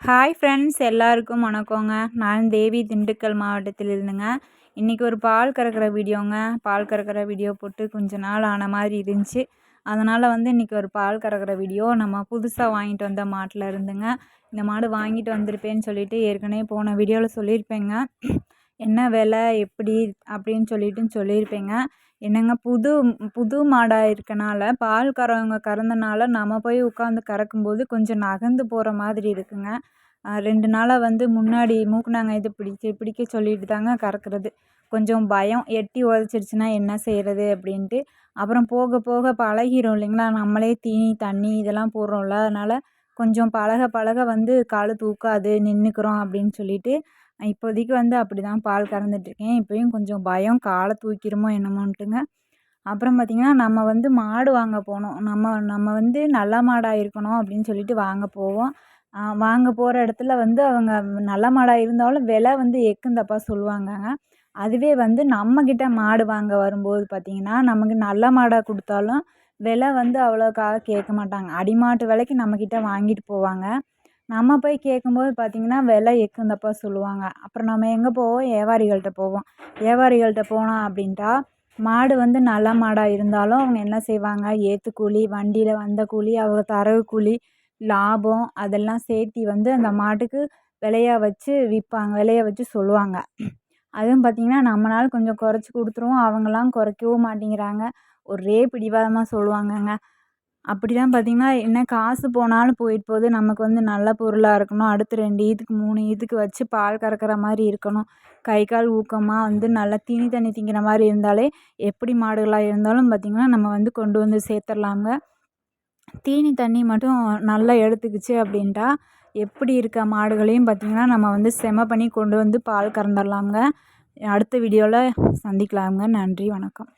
Hi friends எல்லாருக்கும் வணக்கங்க. நான் தேவி திண்டுக்கல் மாவட்டத்தில் இருந்துங்க. இன்றைக்கி ஒரு பால் கறக்கிற வீடியோங்க. பால் கறக்கிற வீடியோ போட்டு கொஞ்ச நாள் ஆன மாதிரி இருந்துச்சு. அதனால் வந்து இன்றைக்கி ஒரு பால் கறக்கிற வீடியோ நம்ம புதுசாக வாங்கிட்டு வந்த மாட்டில் இருந்துங்க. இந்த மாடு வாங்கிட்டு வந்திருப்பேன்னு சொல்லிட்டு ஏற்கனவே போன வீடியோவில் சொல்லியிருப்பேங்க. என்ன விலை எப்படி அப்படின்னு சொல்லிட்டு சொல்லியிருப்பேங்க. என்னங்க புது புது மாடாக இருக்கனால பால் கறவங்க கறந்தனால நம்ம போய் உட்காந்து கறக்கும்போது கொஞ்சம் நகர்ந்து போகிற மாதிரி இருக்குங்க. ரெண்டு நாளாக வந்து முன்னாடி மூக்குனாங்க இது பிடிக்க பிடிக்க சொல்லிட்டு தாங்க கறக்கிறது. கொஞ்சம் பயம் எட்டி உதச்சிருச்சுன்னா என்ன செய்கிறது அப்படின்ட்டு. அப்புறம் போக போக பழகிரும் இல்லைங்களா? நம்மளே தீனி தண்ணி இதெல்லாம் போடுறோம்ல அதனால் கொஞ்சம் பழக பழக வந்து கால் தூக்காது நின்றுக்குறோம் அப்படின்னு சொல்லிட்டு இப்போதைக்கு வந்து அப்படி தான் பால் கறந்துட்டுருக்கேன் இப்போயும் கொஞ்சம் பயம் காலை தூக்கிடுமோ என்னமோன்ட்டுங்க. அப்புறம் பார்த்திங்கன்னா நம்ம வந்து மாடு வாங்க போனோம். நம்ம நம்ம வந்து நல்ல மாடாக இருக்கணும் அப்படின்னு சொல்லிட்டு வாங்க போவோம். வாங்க போகிற இடத்துல வந்து அவங்க நல்ல மாடாக இருந்தாலும் விலை வந்து எக்குந்தப்பா சொல்லுவாங்கங்க. அதுவே வந்து நம்மக்கிட்ட மாடு வாங்க வரும்போது பார்த்திங்கன்னா நமக்கு நல்ல மாடாக கொடுத்தாலும் விலை வந்து அவ்வளோக்காக கேட்க மாட்டாங்க. அடிமாட்டு விலைக்கு நம்மக்கிட்ட வாங்கிட்டு போவாங்க. நம்ம போய் கேட்கும்போது பார்த்திங்கன்னா விலை எக்குந்தப்பா சொல்லுவாங்க. அப்புறம் நம்ம எங்கே போவோம்? வியாபாரிகள்கிட்ட போவோம். வியாபாரிகள்கிட்ட போனோம் அப்படின்ட்டா மாடு வந்து நல்ல மாடாக இருந்தாலும் அவங்க என்ன செய்வாங்க? ஏற்று கூலி வண்டியில் வந்த கூலி அவங்க தரவு கூலி லாபம் அதெல்லாம் சேர்த்தி வந்து அந்த மாட்டுக்கு விலையா வச்சு விற்பாங்க விலைய வச்சு சொல்லுவாங்க. அதுவும் பார்த்திங்கன்னா நம்மளால் கொஞ்சம் குறைச்சி கொடுத்துருவோம். அவங்களாம் குறைக்கவும் மாட்டேங்கிறாங்க. ஒரே பிடிவாதமாக சொல்லுவாங்கங்க. அப்படி தான் பார்த்திங்கன்னா என்ன காசு போனாலும் போயிட்டு போகுது. நமக்கு வந்து நல்ல பொருளாக இருக்கணும். அடுத்து ரெண்டு ஈத்துக்கு மூணு ஈத்துக்கு வச்சு பால் கறக்கிற மாதிரி இருக்கணும். கை கால் ஊக்கமாக வந்து நல்லா தீனி தண்ணி திங்கிற மாதிரி இருந்தாலே எப்படி மாடுகளாக இருந்தாலும் பார்த்திங்கன்னா நம்ம வந்து கொண்டு வந்து சேர்த்துர்லாங்க தீனி தண்ணி மட்டும் நல்லா எடுத்துக்கிச்சு அப்படின்ட்டா எப்படி இருக்க மாடுகளையும் பார்த்திங்கன்னா நம்ம வந்து செம பண்ணி கொண்டு வந்து பால் கறந்துடலாமுங்க. அடுத்த வீடியோவில் சந்திக்கலாமுங்க. நன்றி வணக்கம்.